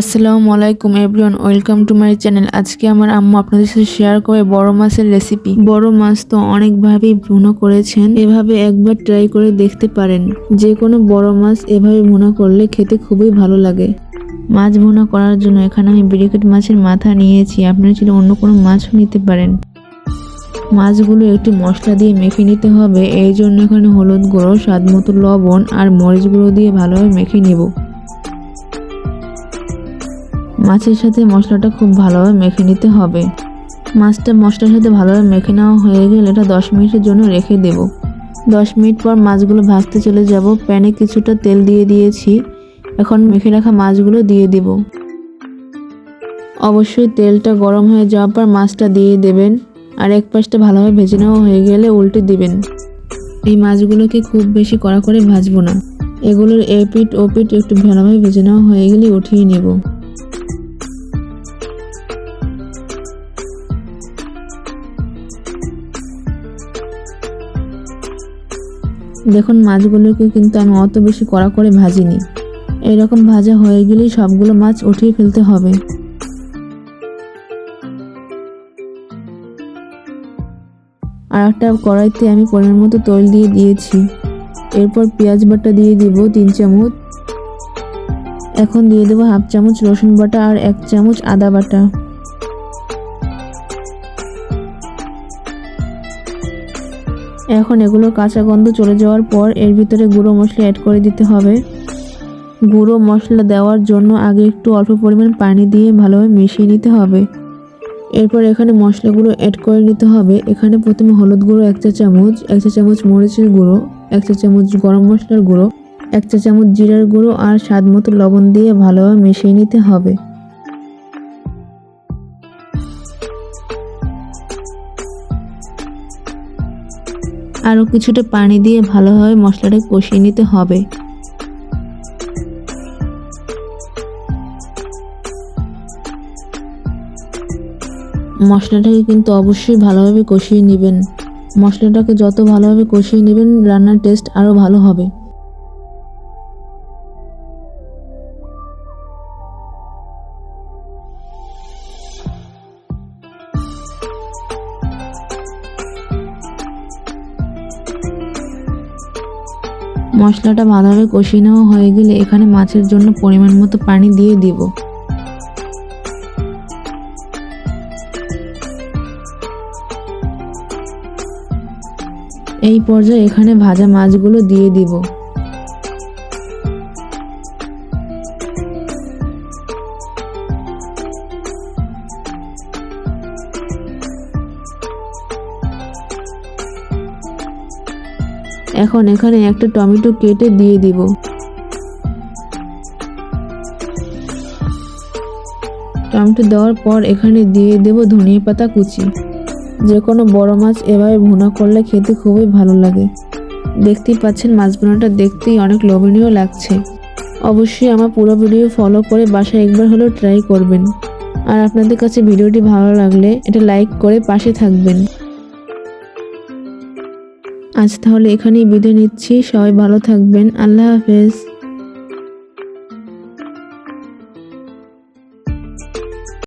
আসসালামু আলাইকুম everyone welcome to my channel আজকে আমার আম্মু আপনাদের সাথে শেয়ার করে বড় মাছের রেসিপি বড় মাছ তো অনেকভাবেই ভুনো করেছেন, এভাবে একবার ট্রাই করে দেখতে পারেন। যে কোনো বড় মাছ এভাবে ভুনা করলে খেতে খুবই ভালো লাগে। মাছ ভুনা করার জন্য এখানে আমি ব্রিকেট মাছের মাথা নিয়েছি, আপনারা চাইলে অন্য কোনো মাছও নিতে পারেন। মাছগুলো একটু মশলা দিয়ে মেখে নিতে হবে, এই জন্য এখানে হলুদ গুঁড়ো, স্বাদ মতো লবণ আর মরিচ গুঁড়ো দিয়ে ভালোভাবে মেখে নেব। মাছের সাথে মশলাটা খুব ভালোভাবে মেখে নিতে হবে। মাছটা মশলার সাথে ভালোভাবে মেখে নেওয়া হয়ে গেলে এটা দশ মিনিটের জন্য রেখে দেব। দশ মিনিট পর মাছগুলো ভাজতে চলে যাব। প্যানে কিছুটা তেল দিয়ে দিয়েছি। এখন মেখে রাখা মাছগুলো দিয়ে দেব। অবশ্যই তেলটা গরম হয়ে যাওয়ার পর মাছটা দিয়ে দেবেন। আর এক পাশটা ভালোভাবে ভেজে নেওয়া হয়ে গেলে উল্টে দিবেন। এই মাছগুলোকে খুব বেশি কড়া করে ভাজবো না। এগুলোর এপিট ওপিট একটু ভালোভাবে ভেজে নেওয়া হয়ে গেলে উঠিয়ে নেব। দেখুন, মাছগুলোকে কিন্তু আমি অত বেশি কড়া করে ভাজিনি। এরকম ভাজা হয়ে গেলেই সবগুলো মাছ উঠিয়ে ফেলতে হবে। আর একটা কড়াইতে আমি পরিমাণ মতো তৈল দিয়ে দিয়েছি। এরপর পেঁয়াজ বাটা দিয়ে দিব তিন চামচ। এখন দিয়ে দেবো হাফ চামচ রসুন বাটা আর এক চামচ আদা বাটা। এখন এগুলোর কাঁচা গন্ধ চলে যাওয়ার পর এর ভিতরে গুঁড়ো মশলা অ্যাড করে দিতে হবে। গুঁড়ো মশলা দেওয়ার জন্য আগে একটু অল্প পরিমাণ পানি দিয়ে ভালোভাবে মিশিয়ে নিতে হবে। এরপর এখানে মশলাগুলো অ্যাড করে নিতে হবে। এখানে প্রথমে হলুদ গুঁড়ো এক চা চামচ, এক চা চামচ মরিচের গুঁড়ো, এক চা চামচ গরম মশলার গুঁড়ো, এক চা চামচ জিরার গুঁড়ো আর স্বাদ মতো লবণ দিয়ে ভালোভাবে মিশিয়ে নিতে হবে। আরও কিছুটা পানি দিয়ে ভালোভাবে মশলাটা কষিয়ে নিতে হবে। মশলাটাকে কিন্তু অবশ্যই ভালোভাবে কষিয়ে নেবেন। মশলাটাকে যত ভালোভাবে কষিয়ে নেবেন, রান্নার টেস্ট আরও ভালো হবে। মশলাটা ভালোভাবে কষিয়ে নেওয়া হয়ে গেলে এখানে মাছের জন্য পরিমাণ মতো পানি দিয়ে দিব। এই পর্যায়ে এখানে ভাজা মাছগুলো দিয়ে দিব। এখন এখানে একটা টমেটো কেটে দিয়ে দিব। টমেটো দেওয়ার পর এখানে দিয়ে দেব ধনিয়া পাতা কুচি। যে কোনো বড় মাছ এভাবে ভুনা করলে খেতে খুবই ভালো লাগে। দেখতেই পাচ্ছেন, মাছ ভুনাটা দেখতেই অনেক লোভনীয় লাগছে। অবশ্যই আমার পুরো ভিডিও ফলো করে বাসায় একবার হলেও ট্রাই করবেন। আর আপনাদের কাছে ভিডিওটি ভালো লাগলে এটা লাইক করে পাশে থাকবেন। আজ তাহলে এখানেই বিদায় নিচ্ছি। সবাই ভালো থাকবেন। আল্লাহ হাফেজ।